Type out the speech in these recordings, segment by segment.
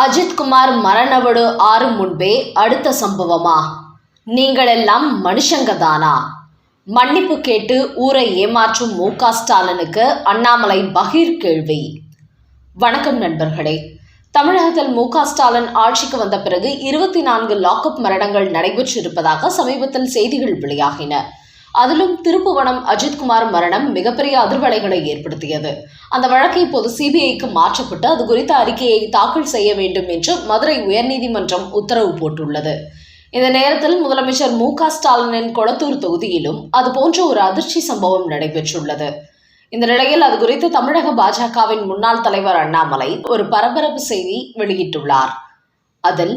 அஜித்குமார் மரணவடு ஆறு முன்பே அடுத்த சம்பவமா? நீங்கள் எல்லாம் மனுஷங்க தானா மன்னிப்பு கேட்டு ஊரை ஏமாற்றும் மு க ஸ்டாலினுக்கு அண்ணாமலை பகீர் கேள்வி. வணக்கம் நண்பர்களே. தமிழகத்தில் மு க ஸ்டாலின் ஆட்சிக்கு வந்த பிறகு இருபத்தி நான்கு லாக்அப் மரணங்கள் நடைபெற்றிருப்பதாக சமீபத்தில் செய்திகள் வெளியாகின. அதிலும் திருப்புவனம் அஜித்குமார் மரணம் மிகப்பெரிய அதிர்வலைகளை ஏற்படுத்தியது. அந்த வழக்கு இப்போது சிபிஐக்கு மாற்றப்பட்டு அது குறித்த அறிக்கையை தாக்கல் செய்ய வேண்டும் என்று மதுரை உயர்நீதிமன்றம் உத்தரவு போட்டுள்ளது. இந்த நேரத்தில் முதலமைச்சர் மு க ஸ்டாலினின் கொளத்தூர் தொகுதியிலும் அதுபோன்ற ஒரு அதிர்ச்சி சம்பவம் நடைபெற்றுள்ளது. இந்த நிலையில் அது குறித்து தமிழக பாஜகவின் முன்னாள் தலைவர் அண்ணாமலை ஒரு பரபரப்பு செய்தி வெளியிட்டுள்ளார். அதில்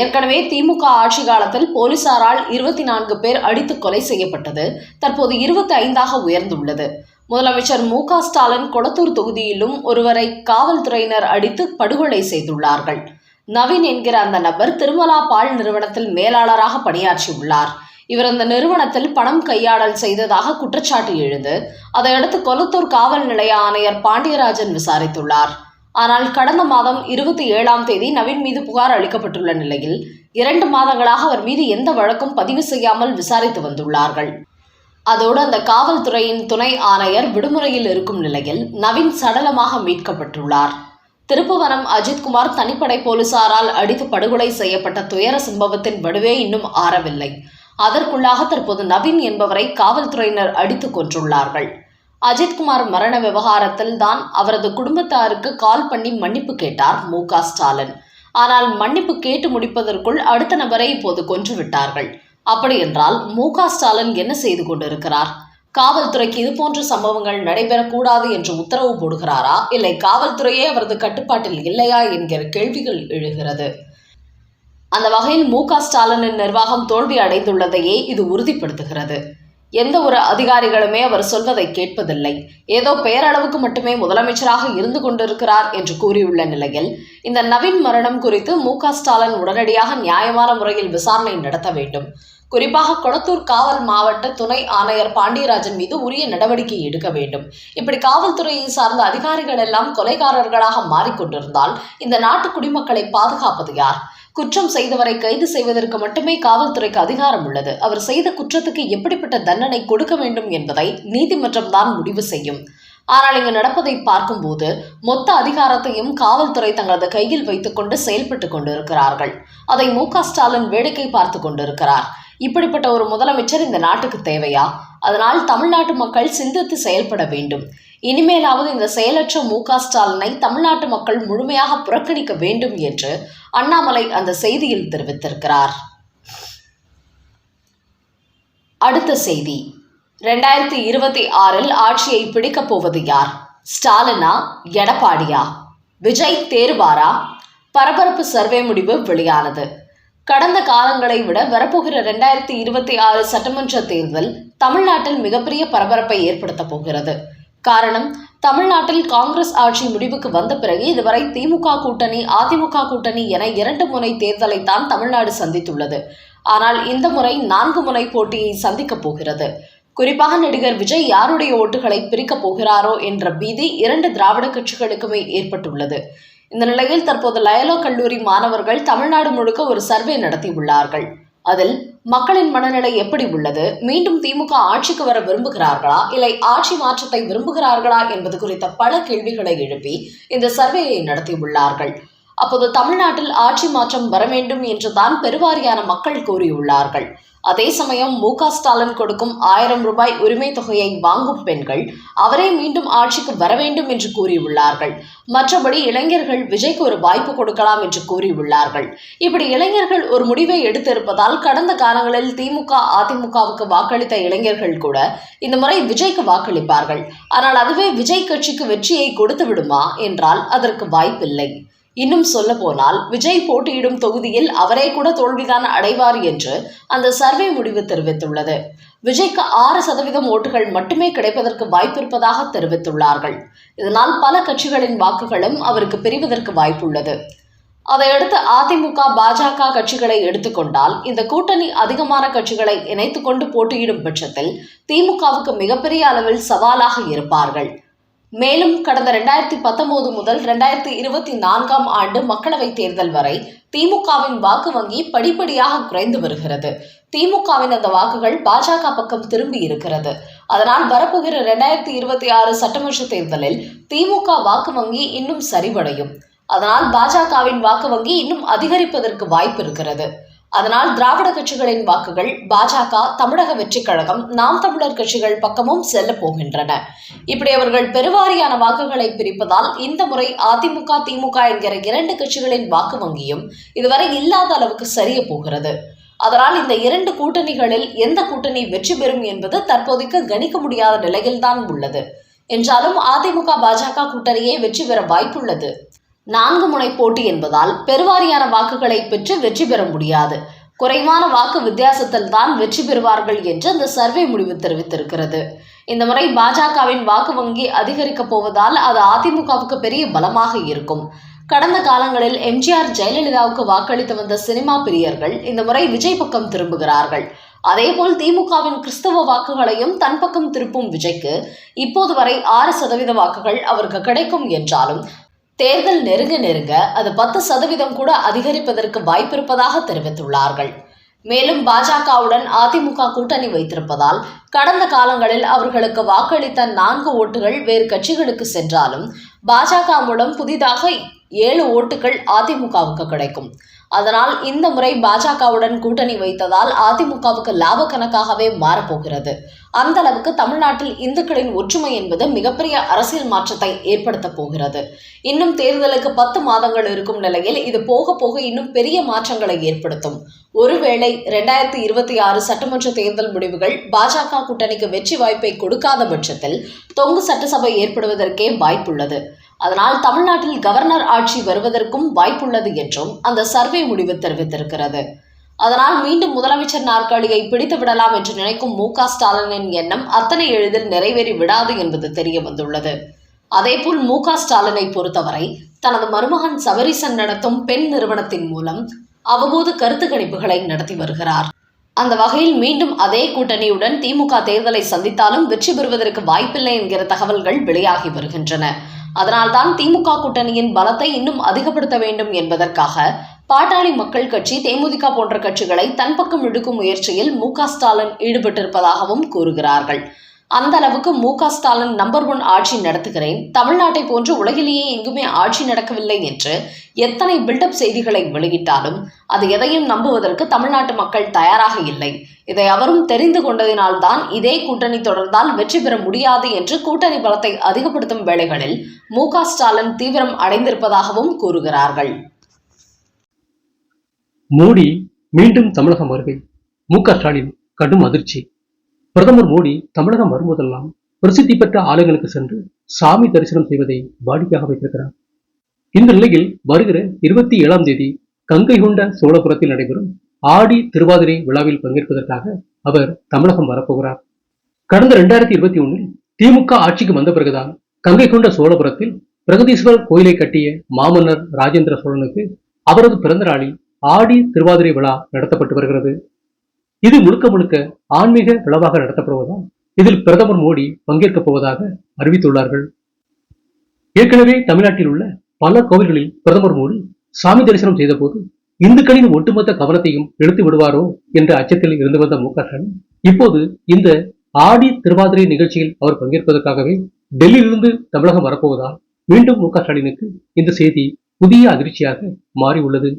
ஏற்கனவே திமுக ஆட்சி காலத்தில் போலீசாரால் இருபத்தி நான்கு பேர் அடித்து கொலை செய்யப்பட்டது. தற்போது இருபத்தி ஐந்தாக உயர்ந்துள்ளது. முதலமைச்சர் மு க ஸ்டாலின் கொளத்தூர் தொகுதியிலும் ஒருவரை காவல்துறையினர் அடித்து படுகொலை செய்துள்ளார்கள். நவீன் என்கிற அந்த நபர் திருமலா பால் நிறுவனத்தில் மேலாளராக பணியாற்றியுள்ளார். இவர் அந்த நிறுவனத்தில் பணம் கையாடல் செய்ததாக குற்றச்சாட்டு எழுந்து அதையடுத்து கொளத்தூர் காவல் நிலைய ஆணையர் பாண்டியராஜன் விசாரித்துள்ளார். ஆனால் கடந்த மாதம் இருபத்தி ஏழாம் தேதி நவீன் மீது புகார் அளிக்கப்பட்டுள்ள நிலையில் இரண்டு மாதங்களாக அவர் மீது எந்த வழக்கும் பதிவு செய்யாமல் விசாரித்து வந்துள்ளார்கள். அதோடு அந்த காவல்துறையின் துணை ஆணையர் விடுமுறையில் இருக்கும் நிலையில் நவீன் சடலமாக மீட்கப்பட்டுள்ளார். திருப்புவனம் அஜித்குமார் தனிப்படை போலீசாரால் அடித்து படுகொலை செய்யப்பட்ட துயர சம்பவத்தின் வடுவே இன்னும் ஆறவில்லை. அதற்குள்ளாக தற்போது நவீன் என்பவரை காவல்துறையினர் அடித்து கொன்றுள்ளார்கள். அஜித்குமார் மரண விவகாரத்தில் தான் அவரது குடும்பத்தாருக்கு கால் பண்ணி மன்னிப்பு கேட்டார் மு ஸ்டாலின். ஆனால் மன்னிப்பு கேட்டு முடிப்பதற்குள் அடுத்த நபரை இப்போது கொன்று விட்டார்கள். அப்படி என்றால் மு ஸ்டாலின் என்ன செய்து கொண்டிருக்கிறார்? காவல்துறைக்கு இது போன்ற சம்பவங்கள் நடைபெறக்கூடாது என்று உத்தரவு போடுகிறாரா? இல்லை காவல்துறையே அவரது கட்டுப்பாட்டில் இல்லையா என்கிற கேள்விகள் எழுகிறது. அந்த வகையில் மு ஸ்டாலினின் நிர்வாகம் தோல்வி அடைந்துள்ளதையே இது உறுதிப்படுத்துகிறது. எந்த ஒரு அதிகாரிகளுமே அவர் சொல்வதை கேட்பதில்லை. ஏதோ பெயரளவுக்கு மட்டுமே முதலமைச்சராக இருந்து கொண்டிருக்கிறார் என்று கூறியுள்ள நிலையில் இந்த நவீன் மரணம் குறித்து மு க ஸ்டாலின் உடனடியாக நியாயமான முறையில் விசாரணை நடத்த வேண்டும். குறிப்பாக கொளத்தூர் காவல் மாவட்ட துணை ஆணையர் பாண்டியராஜன் மீது உரிய நடவடிக்கை எடுக்க வேண்டும். இப்படி காவல்துறையை சார்ந்த அதிகாரிகள் எல்லாம் கொலைகாரர்களாக மாறிக்கொண்டிருந்தால் இந்த நாட்டு குடிமக்களை பாதுகாப்பது யார்? குற்றம் செய்தவரை கைது செய்வதற்கு மட்டுமே காவல்துறைக்கு அதிகாரம் உள்ளது. அவர் செய்த குற்றத்துக்கு எப்படிப்பட்ட தண்டனை கொடுக்க வேண்டும் என்பதை நீதிமன்றம் தான் முடிவு செய்யும். ஆனால் இங்கு நடப்பதை பார்க்கும்போது மொத்த அதிகாரத்தையும் காவல்துறை தங்களது கையில் வைத்துக்கொண்டு செயல்பட்டு கொண்டிருக்கிறார்கள். அதை மு ஸ்டாலின் வேடிக்கை பார்த்து கொண்டிருக்கிறார். இப்படிப்பட்ட ஒரு முதலமைச்சர் இந்த நாட்டுக்கு தேவையா? அதனால் தமிழ்நாட்டு மக்கள் சிந்தித்து செயல்பட வேண்டும். இனிமேலாவது இந்த செயலற்ற மு க ஸ்டாலினை தமிழ்நாட்டு மக்கள் முழுமையாக புறக்கணிக்க வேண்டும் என்று அண்ணாமலை அந்த செய்தியில் தெரிவித்திருக்கிறார். அடுத்த செய்தி. ரெண்டாயிரத்தி இருபத்தி ஆறில் ஆட்சியை பிடிக்கப் போவது யார்? ஸ்டாலினா எடப்பாடியா? விஜய் தேர்வாரா? பரபரப்பு சர்வே முடிவு வெளியானது. கடந்த காலங்களை விட வரப்போகிற ரெண்டாயிரத்தி இருபத்தி ஆறு சட்டமன்ற தேர்தல் தமிழ்நாட்டில் மிகப்பெரிய பரபரப்பை ஏற்படுத்தப் போகிறது. காரணம் தமிழ்நாட்டில் காங்கிரஸ் ஆட்சி முடிவுக்கு வந்த பிறகு இதுவரை திமுக கூட்டணி அதிமுக கூட்டணி என இரண்டு முனை தேர்தலைத்தான் தமிழ்நாடு சந்தித்துள்ளது. ஆனால் இந்த முறை நான்கு முனை போட்டியை சந்திக்கப் போகிறது. குறிப்பாக நடிகர் விஜய் யாருடைய ஓட்டுகளை பிரிக்கப் போகிறாரோ என்ற பீதி இரண்டு திராவிட கட்சிகளுக்குமே ஏற்பட்டுள்ளது. இந்த நிலையில் தற்போது லயலோ கல்லூரி மாணவர்கள் தமிழ்நாடு முழுக்க ஒரு சர்வே நடத்தியுள்ளார்கள். அதில் மக்களின் மனநிலை எப்படி உள்ளது? மீண்டும் திமுக ஆட்சிக்கு வர விரும்புகிறார்களா? இல்லை ஆட்சி மாற்றத்தை விரும்புகிறார்களா என்பது குறித்த பல கேள்விகளை எழுப்பி இந்த சர்வேயை நடத்தியுள்ளார்கள். அப்போது தமிழ்நாட்டில் ஆட்சி மாற்றம் வர வேண்டும் என்றுதான் பெருவாரியான மக்கள் கூறியுள்ளார்கள். அதே சமயம் மு க ஸ்டாலின் கொடுக்கும் ஆயிரம் ரூபாய் உரிமை தொகையை வாங்கும் பெண்கள் அவரே மீண்டும் ஆட்சிக்கு வர வேண்டும் என்று கூறியுள்ளார்கள். மற்றபடி இளைஞர்கள் விஜய்க்கு ஒரு வாய்ப்பு கொடுக்கலாம் என்று கூறியுள்ளார்கள். இப்படி இளைஞர்கள் ஒரு முடிவை எடுத்திருப்பதால் கடந்த காலங்களில் திமுக அதிமுகவுக்கு வாக்களித்த இளைஞர்கள் கூட இந்த முறை விஜய்க்கு வாக்களிப்பார்கள். ஆனால் அதுவே விஜய் கட்சிக்கு வெற்றியை கொடுத்து விடுமா? என்றால் அதற்கு வாய்ப்பில்லை. இன்னும் சொல்ல போனால் விஜய் போட்டியிடும் தொகுதியில் அவரே கூட தோல்விதான் அடைவார் என்று அந்த சர்வே முடிவு தெரிவித்துள்ளது. விஜய்க்கு ஆறு சதவீதம் ஓட்டுகள் மட்டுமே கிடைப்பதற்கு வாய்ப்பிருப்பதாக தெரிவித்துள்ளார்கள். இதனால் பல கட்சிகளின் வாக்குகளும் அவருக்கு பிரிவதற்கு வாய்ப்புள்ளது. அதையடுத்து அதிமுக பாஜக கட்சிகளை எடுத்துக்கொண்டால் இந்த கூட்டணி அதிகமான கட்சிகளை இணைத்துக்கொண்டு போட்டியிடும் பட்சத்தில் திமுகவுக்கு மிகப்பெரிய அளவில் சவாலாக இருப்பார்கள். மேலும் கடந்த ரெண்டாயிரத்தி பத்தொன்பது முதல் ரெண்டாயிரத்தி இருபத்தி நான்காம் ஆண்டு மக்களவைத் தேர்தல் வரை திமுகவின் வாக்கு வங்கி படிப்படியாக குறைந்து வருகிறது. திமுகவின் அந்த வாக்குகள் பாஜக பக்கம் திரும்பி இருக்கிறது. அதனால் வரப்போகிற ரெண்டாயிரத்தி இருபத்தி ஆறு சட்டமன்ற தேர்தலில் திமுக வாக்கு வங்கி இன்னும் சரிவடையும். அதனால் பாஜகவின் வாக்கு வங்கி இன்னும் அதிகரிப்பதற்கு வாய்ப்பு இருக்கிறது. அதனால் திராவிட கட்சிகளின் வாக்குகள் பாஜக தமிழக வெற்றிக் கழகம் நாம் தமிழர் கட்சிகள் பக்கமும் செல்ல போகின்றன. இப்படி அவர்கள் பெருவாரியான வாக்குகளை பிரிப்பதால் இந்த முறை அதிமுக திமுக என்கிற இரண்டு கட்சிகளின் வாக்கு வங்கியும் இதுவரை இல்லாத அளவுக்கு சரிய போகிறது. அதனால் இந்த இரண்டு கூட்டணிகளில் எந்த கூட்டணி வெற்றி பெறும் என்பது தற்போதைக்கு கணிக்க முடியாத நிலையில்தான் உள்ளது. என்றாலும் அதிமுக பாஜக கூட்டணியே வெற்றி பெற வாய்ப்புள்ளது. நான்கு முனை போட்டி என்பதால் பெருவாரியான வாக்குகளை பெற்று வெற்றி பெற முடியாது. குறைவான வாக்கு வித்தியாசத்தில் தான் வெற்றி பெறுவார்கள் என்று அந்த சர்வே முடிவு தெரிவித்திருக்கிறது. இந்த முறை பாஜகவின் வாக்கு வங்கி அதிகரிக்கப் போவதால் அது அதிமுகவுக்கு பெரிய பலமாக இருக்கும். கடந்த காலங்களில் எம்ஜிஆர் ஜெயலலிதாவுக்கு வாக்களித்து வந்த சினிமா பிரியர்கள் இந்த முறை விஜய் பக்கம் திரும்புகிறார்கள். அதேபோல் திமுகவின் கிறிஸ்தவ வாக்குகளையும் தன் பக்கம் திருப்பும் விஜய்க்கு இப்போது வரை ஆறு சதவீத வாக்குகள் அவருக்கு கிடைக்கும் என்றாலும் தேர்தல் நெருங்க நெருங்க அது பத்து சதவீதம் கூட அதிகரிப்பதற்கு வாய்ப்பிருப்பதாக தெரிவித்துள்ளார்கள். மேலும் பாஜகவுடன் அதிமுக கூட்டணி வைத்திருப்பதால் கடந்த காலங்களில் அவர்களுக்கு வாக்களித்த நான்கு ஓட்டுகள் வேறு கட்சிகளுக்கு சென்றாலும் பாஜக மூலம் புதிதாக ஏழு ஓட்டுகள் அதிமுகவுக்கு கிடைக்கும். அதனால் இந்த முறை பாஜகவுடன் கூட்டணி வைத்ததால் அதிமுகவுக்கு லாப கணக்காகவே மாறப்போகிறது. அந்த அளவுக்கு தமிழ்நாட்டில் இந்துக்களின் ஒற்றுமை என்பது மிகப்பெரிய அரசியல் மாற்றத்தை ஏற்படுத்த போகிறது. இன்னும் தேர்தலுக்கு பத்து மாதங்கள் இருக்கும் நிலையில் இது போக போக இன்னும் பெரிய மாற்றங்களை ஏற்படுத்தும். ஒருவேளை இரண்டாயிரத்தி இருபத்தி ஆறு சட்டமன்ற தேர்தல் முடிவுகள் பாஜக கூட்டணிக்கு வெற்றி வாய்ப்பை கொடுக்காத பட்சத்தில் தொங்கு சட்டசபை ஏற்படுவதற்கே வாய்ப்புள்ளது. அதனால் தமிழ்நாட்டில் கவர்னர் ஆட்சி வருவதற்கும் வாய்ப்புள்ளது என்றும் அந்த சர்வே முடிவு தெரிவித்திருக்கிறது. அதனால் மீண்டும் முதலமைச்சர் நாற்காலியை பிடித்து விடலாம் என்று நினைக்கும் மு ஸ்டாலினின் எண்ணம் அத்தனை எளிதில் நிறைவேறி விடாது என்பது தெரிய வந்துள்ளது. அதேபோல் மு க ஸ்டாலினை பொறுத்தவரை தனது மருமகன் சபரிசன் நடத்தும் பெண் நிறுவனத்தின் மூலம் அவ்வப்போது கருத்து கணிப்புகளை நடத்தி வருகிறார். அந்த வகையில் மீண்டும் அதே கூட்டணியுடன் திமுக தேர்தலை சந்தித்தாலும் வெற்றி பெறுவதற்கு வாய்ப்பில்லை என்கிற தகவல்கள் வெளியாகி வருகின்றன. அதனால்தான் திமுக கூட்டணியின் பலத்தை இன்னும் அதிகப்படுத்த வேண்டும் என்பதற்காக பாட்டாளி மக்கள் கட்சி தேமுதிக போன்ற கட்சிகளை தன் பக்கம் இழுக்கும் முயற்சியில் மு ஸ்டாலின் ஈடுபட்டிருப்பதாகவும் கூறுகிறார்கள். அந்த அளவுக்கு மு ஸ்டாலின் நம்பர் ஒன் ஆட்சி நடத்துகிறேன். தமிழ்நாட்டை போன்று உலகிலேயே எங்குமே ஆட்சி நடக்கவில்லை என்று எத்தனை பில்டப் செய்திகளை வெளியிட்டாலும் அது எதையும் நம்புவதற்கு தமிழ்நாட்டு மக்கள் தயாராக இல்லை. இதை அவரும் தெரிந்து கொண்டதினால்தான் இதே கூட்டணி தொடர்ந்தால் வெற்றி பெற முடியாது என்று கூட்டணி பலத்தை அதிகப்படுத்தும் வேளைகளில் மு ஸ்டாலின் தீவிரம் அடைந்திருப்பதாகவும் கூறுகிறார்கள். மோடி மீண்டும் தமிழகம் வருகை. மு க ஸ்டாலின் கடும் அதிர்ச்சி. பிரதமர் மோடி தமிழகம் வரும்போதெல்லாம் பிரசித்தி பெற்ற ஆலயங்களுக்கு சென்று சாமி தரிசனம் செய்வதை வாடிக்கையாக வைத்திருக்கிறார். இந்த நிலையில் வருகிற இருபத்தி ஏழாம் தேதி கங்கை கொண்ட சோழபுரத்தில் நடைபெறும் ஆடி திருவாதிரை விழாவில் பங்கேற்பதற்காக அவர் தமிழகம் வரப்போகிறார். கடந்த இரண்டாயிரத்தி இருபத்தி ஒன்றில் திமுக ஆட்சிக்கு வந்த பிறகுதான் கங்கை கொண்ட சோழபுரத்தில் பிரகதீஸ்வரர் கோயிலை கட்டிய மாமன்னர் ராஜேந்திர சோழனுக்கு அவரது பிறந்த நாளில் ஆடி திருவாதிரை விழா நடத்தப்பட்டு வருகிறது. இது முழுக்க முழுக்க ஆன்மீக விழாவாக நடத்தப்படுவதால் இதில் பிரதமர் மோடி பங்கேற்கப் போவதாக அறிவித்துள்ளார்கள். ஏற்கனவே தமிழ்நாட்டில் உள்ள பல கோவில்களில் பிரதமர் மோடி சாமி தரிசனம் செய்தபோது இந்துக்களின் ஒட்டுமொத்த கவனத்தையும் எடுத்து விடுவாரோ என்ற அச்சத்தில் இருந்து வந்த மு இப்போது இந்த ஆடி திருவாதிரை நிகழ்ச்சியில் அவர் பங்கேற்பதற்காகவே டெல்லியிலிருந்து தமிழகம் வரப்போவதால் மீண்டும் மு ஸ்டாலினுக்கு இந்த செய்தி புதிய அதிர்ச்சியாக மாறி உள்ளது